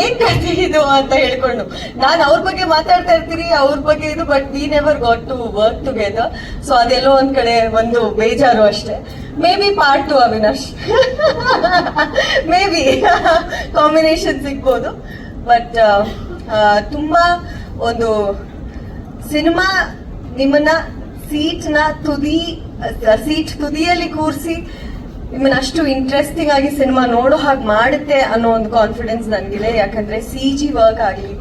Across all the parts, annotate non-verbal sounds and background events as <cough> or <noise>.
ಏನ್ ಕಥೆ ಇದು ಅಂತ ಹೇಳ್ಕೊಂಡು? ನಾನು ಅವ್ರ ಬಗ್ಗೆ ಮಾತಾಡ್ತಾ ಇರ್ತೀನಿ, ಅವ್ರ ಬಗ್ಗೆ ಇದು but we never got to work together so ಅದೆಲ್ಲೋ ಒಂದ್ ಕಡೆ ಒಂದು ಬೇಜಾರು ಅಷ್ಟೇ. May be part to Avinash may be combination ಸಿಗ್ಬೋದು ಬಟ್ ತುಂಬಾ ಒಂದು ಸಿನಿಮಾ ನಿಮ್ಮನ್ನ ಸೀಟ್ನ ತುದಿ ಸೀಟ್ ತುದಿಯಲ್ಲಿ ಕೂರಿಸಿ ನಿಮ್ಮನ್ನ ಅಷ್ಟು ಇಂಟ್ರೆಸ್ಟಿಂಗ್ ಆಗಿ ಸಿನಿಮಾ ನೋಡೋ ಹಾಗೆ ಮಾಡುತ್ತೆ ಅನ್ನೋ ಒಂದು ಕಾನ್ಫಿಡೆನ್ಸ್ ನನಗಿದೆ. ಯಾಕಂದ್ರೆ ಸಿ ಜಿ ವರ್ಕ್ ಆಗಲಿ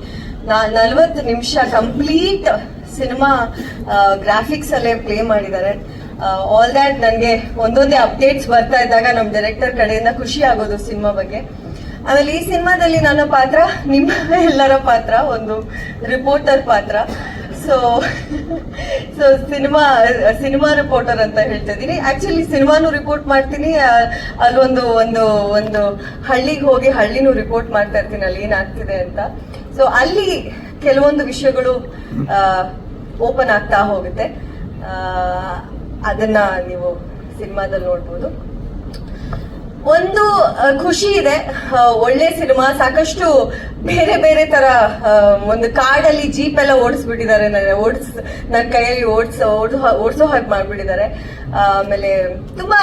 ನಲ್ವತ್ತು ನಿಮಿಷ ಕಂಪ್ಲೀಟ್ ಸಿನಿಮಾ ಗ್ರಾಫಿಕ್ಸ್ ಅಲ್ಲೇ ಪ್ಲೇ ಮಾಡಿದ್ದಾರೆ. ಆಲ್ ದ್ಯಾಟ್ ನನಗೆ ಒಂದೊಂದೇ ಅಪ್ಡೇಟ್ಸ್ ಬರ್ತಾ ಇದ್ದಾಗ ನಮ್ಮ ಡೈರೆಕ್ಟರ್ ಕಡೆಯಿಂದ ಖುಷಿ ಆಗೋದು ಸಿನಿಮಾ ಬಗ್ಗೆ. ಆಮೇಲೆ ಈ ಸಿನಿಮಾದಲ್ಲಿ ನನ್ನ ಪಾತ್ರ ನಿಮ್ಮ ಎಲ್ಲರ ಪಾತ್ರ, ಒಂದು ರಿಪೋರ್ಟರ್ ಪಾತ್ರ. So so cinema cinema reporter ಅಂತ ಹೇಳ್ತಾ ಇದ್ದೀನಿ. ಆಕ್ಚುಲಿ ಸಿನಿಮಾನು ರಿಪೋರ್ಟ್ ಮಾಡ್ತೀನಿ. ಅಲ್ಲೊಂದು, ಒಂದು ಒಂದು ಹಳ್ಳಿಗೆ ಹೋಗಿ ಹಳ್ಳಿನೂ ರಿಪೋರ್ಟ್ ಮಾಡ್ತಾ ಇರ್ತೀನಿ ಅಲ್ಲಿ ಏನಾಗ್ತಿದೆ ಅಂತ. ಸೊ ಅಲ್ಲಿ ಕೆಲವೊಂದು ವಿಷಯಗಳು ಓಪನ್ ಆಗ್ತಾ ಹೋಗುತ್ತೆ. ಅದನ್ನ ನೀವು ಸಿನಿಮಾದಲ್ಲಿ ನೋಡ್ಬೋದು. ಒಂದು ಖುಷಿ ಇದೆ. ಒಳ್ಳೆ ಸಿನಿಮಾ ಸಾಕಷ್ಟು ಬೇರೆ ಬೇರೆ ತರ ಒಂದು ಕಾಡಲ್ಲಿ ಜೀಪ್ ಎಲ್ಲ ಓಡಿಸ್ಬಿಟ್ಟಿದ್ದಾರೆ. ನನ್ನ ಓಡಿಸ್ ನನ್ನ ಕೈಯಲ್ಲಿ ಓಡಿಸ ಓಡಿಸೋ ಹಾಗೆ ಮಾಡ್ಬಿಟ್ಟಿದ್ದಾರೆ. ಆಮೇಲೆ ತುಂಬಾ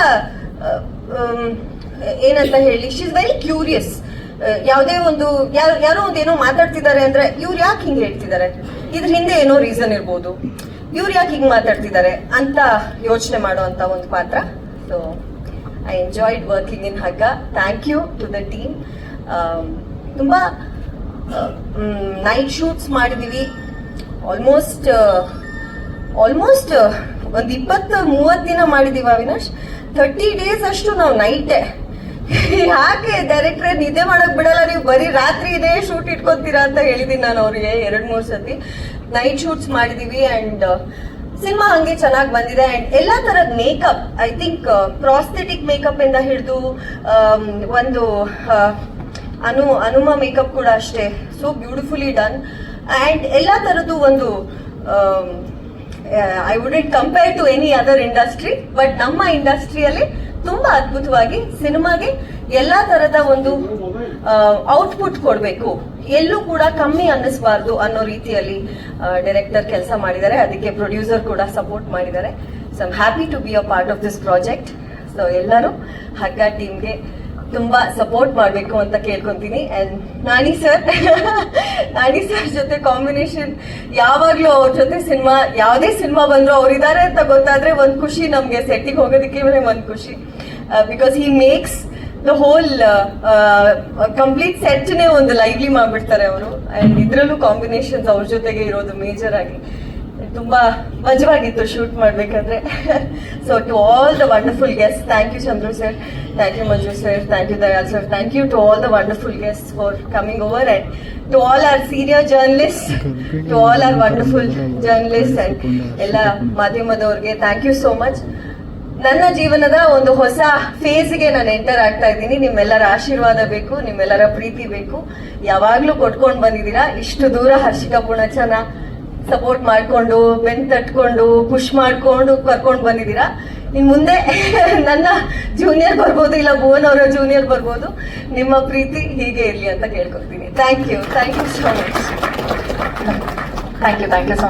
ಏನಂತ ಹೇಳಿ ಶಿ ಇಸ್ ವೆರಿ ಕ್ಯೂರಿಯಸ್ ಯಾವುದೇ ಒಂದು, ಯಾರು, ಯಾರೋ ಒಂದು ಏನೋ ಮಾತಾಡ್ತಿದ್ದಾರೆ ಅಂದ್ರೆ ಇವ್ರು ಯಾಕೆ ಹಿಂಗೆ ಹೇಳ್ತಿದ್ದಾರೆ? ಇದ್ರ ಹಿಂದೆ ಏನೋ ರೀಸನ್ ಇರ್ಬೋದು. ಇವ್ರು ಯಾಕೆ ಹಿಂಗೆ ಮಾತಾಡ್ತಿದ್ದಾರೆ ಅಂತ ಯೋಚನೆ ಮಾಡುವಂತ ಒಂದು ಪಾತ್ರ. So I enjoyed working in Hagga thank you to the team ತುಂಬ ನೈಟ್ ಶೂಟ್ಸ್ ಮಾಡಿದೀವಿ. ಆಲ್ಮೋಸ್ಟ್ ಆಲ್ಮೋಸ್ಟ್ ಒಂದು ಇಪ್ಪತ್ತು ಮೂವತ್ತು ದಿನ ಮಾಡಿದೀವಿ ಅವಿನಾಶ್. ಥರ್ಟಿ ಡೇಸ್ ಅಷ್ಟು ನಾವು ನೈಟೇ ಯಾಕೆ ಡೈರೆಕ್ಟ್ರೆ ನಿದ್ದೆ ಮಾಡಕ್ ಬಿಡಲ್ಲ? ನೀವು ಬರೀ ರಾತ್ರಿ ಇದೇ ಶೂಟ್ ಇಟ್ಕೊತೀರಾ ಅಂತ ಹೇಳಿದೀನಿ ನಾನು ಅವ್ರಿಗೆ ಎರಡ್ ಮೂರ್ ಸತಿ ನೈಟ್ ಶೂಟ್ಸ್ ಮಾಡಿದೀವಿ ಅಂಡ್ ಸಿನಿಮಾ ಹಂಗೆ ಚೆನ್ನಾಗಿ ಬಂದಿದೆ ಅಂಡ್ ಎಲ್ಲಾ ತರದ makeup I think prosthetic makeup ಇಂದ ಹಿಡಿದು ಒಂದು ಆ, ಅನು ಅನುಮ ಮೇಕಪ್ ಕೂಡ ಅಷ್ಟೇ. ಸೊ ಬ್ಯೂಟಿಫುಲಿ ಡನ್ ಅಂಡ್ ಎಲ್ಲ ಥರದ್ದು ಒಂದು I wouldn't compare to any other industry but ನಮ್ಮ ಇಂಡಸ್ಟ್ರಿಯಲ್ಲಿ ತುಂಬಾ ಅದ್ಭುತವಾಗಿ ಸಿನಿಮಾಗೆ ಎಲ್ಲಾ ತರದ ಒಂದು ಔಟ್ಪುಟ್ ಕೊಡಬೇಕು. ಎಲ್ಲೂ ಕೂಡ ಕಮ್ಮಿ ಅನ್ನಿಸಬಾರ್ದು ಅನ್ನೋ ರೀತಿಯಲ್ಲಿ ಡೈರೆಕ್ಟರ್ ಕೆಲಸ ಮಾಡಿದ್ದಾರೆ. ಅದಕ್ಕೆ ಪ್ರೊಡ್ಯೂಸರ್ ಕೂಡ ಸಪೋರ್ಟ್ ಮಾಡಿದ್ದಾರೆ. So I'm happy to be a part of this project so ಎಲ್ಲರೂ ಹಗ್ಗ ಟೀಮ್ಗೆ ತುಂಬಾ ಸಪೋರ್ಟ್ ಮಾಡಬೇಕು ಅಂತ ಕೇಳ್ಕೊಂತೀನಿ. And Nani sir <laughs> Nani sir ಜೊತೆ ಕಾಂಬಿನೇಷನ್ ಯಾವಾಗ್ಲೂ ಅವ್ರ ಜೊತೆ ಸಿನಿಮಾ ಯಾವುದೇ ಸಿನಿಮಾ ಬಂದ್ರು ಅವ್ರಿದ್ದಾರೆ ಅಂತ ಗೊತ್ತಾದ್ರೆ ಒಂದ್ ಖುಷಿ ನಮ್ಗೆ ಸೆಟ್ಟಿಗೆ ಹೋಗೋದಕ್ಕೆ ಒಂದ್ ಖುಷಿ. Because he makes the whole complete ಸೆಟ್ನೇ ಒಂದು ಲೈವ್ಲಿ ಮಾಡ್ಬಿಡ್ತಾರೆ ಅವರು. ಅಂಡ್ ಇದ್ರಲ್ಲೂ ಕಾಂಬಿನೇಷನ್ಸ್ ಅವ್ರ ಜೊತೆಗೆ ಇರೋದು ಮೇಜರ್ ಆಗಿ. ತುಂಬಾ ಮಜವಾಗಿತ್ತು ಶೂಟ್ ಮಾಡ್ಬೇಕಂದ್ರೆ. So to all the wonderful guest thank you Chandru sir thank you Manju sir thank you Dayal sir thank you to all the wonderful guest for coming over and to all our senior journalist to all our wonderful journalist and ಎಲ್ಲ ಮಾಧ್ಯಮದವ್ರಿಗೆ thank you so much ನನ್ನ ಜೀವನದ ಒಂದು ಹೊಸ ಫೇಸ್ಗೆ ನಾನು enter ಆಗ್ತಾ ಇದ್ದೀನಿ. ನಿಮ್ಮೆಲ್ಲರ ಆಶೀರ್ವಾದ ಬೇಕು ನಿಮ್ಮೆಲ್ಲರ ಪ್ರೀತಿ ಬೇಕು. ಯಾವಾಗ್ಲೂ ಕೊಟ್ಕೊಂಡು ಬಂದಿದ್ದೀರಾ? ಇಷ್ಟು ದೂರ ಹರ್ಷಿಕಾ ಪುಣಚನ ಸಪೋರ್ಟ್ ಮಾಡ್ಕೊಂಡು ಬೆನ್ ತಟ್ಕೊಂಡು ಪುಷ್ ಮಾಡ್ಕೊಂಡು ಕರ್ಕೊಂಡು ಬಂದಿದ್ದೀರಾ? ಇನ್ ಮುಂದೆ ನನ್ನ ಜೂನಿಯರ್ ಬರ್ಬೋದು ಇಲ್ಲ ಭುವನ್ ಅವರ ಜೂನಿಯರ್ ಬರ್ಬೋದು. ನಿಮ್ಮ ಪ್ರೀತಿ ಹೀಗೆ ಇರಲಿ ಅಂತ ಕೇಳ್ಕೊತೀನಿ thank you thank you so much thank you thank you so